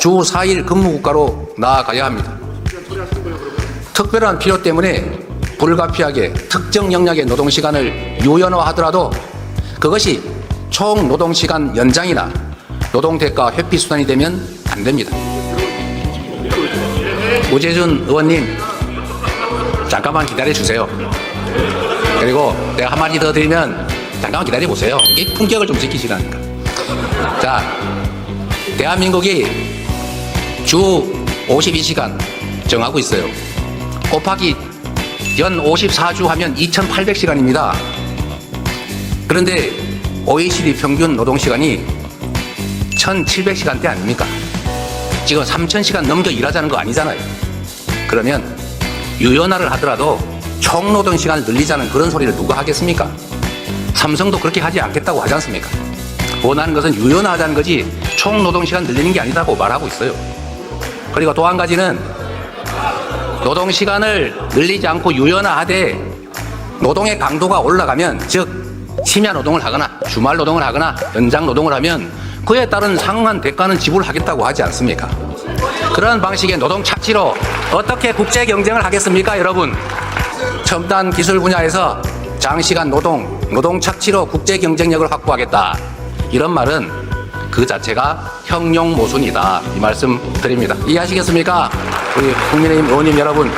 주 4일 근무국가로 나아가야 합니다. 특별한 필요 때문에 불가피하게 특정 영역의 노동시간을 유연화하더라도 그것이 총 노동시간 연장이나 노동대가 회피 수단이 되면 안 됩니다. 우재준 의원님, 잠깐만 기다려 주세요. 그리고 내가 한마디 더 드리면 잠깐만 기다려 보세요. 이 품격을 좀 지키시라니까. 자, 대한민국이 주 52시간 정하고 있어요. 곱하기 연 54주 하면 2,800시간입니다. 그런데 OECD 평균 노동시간이 1,700시간대 아닙니까? 지금 3,000시간 넘겨 일하자는 거 아니잖아요. 그러면 유연화를 하더라도 총 노동 시간을 늘리자는 그런 소리를 누가 하겠습니까? 삼성도 그렇게 하지 않겠다고 하지 않습니까? 원하는 것은 유연화하자는 거지 총 노동 시간 늘리는 게 아니다고 말하고 있어요. 그리고 또 한 가지는 노동 시간을 늘리지 않고 유연화하되 노동의 강도가 올라가면 즉 심야 노동을 하거나 주말 노동을 하거나 연장 노동을 하면 그에 따른 상응한 대가는 지불하겠다고 하지 않습니까? 그런 방식의 노동 착취로 어떻게 국제 경쟁을 하겠습니까, 여러분? 첨단 기술 분야에서 장시간 노동, 노동 착취로 국제 경쟁력을 확보하겠다. 이런 말은 그 자체가 형용 모순이다. 이 말씀 드립니다. 이해하시겠습니까? 우리 국민의힘 의원님 여러분.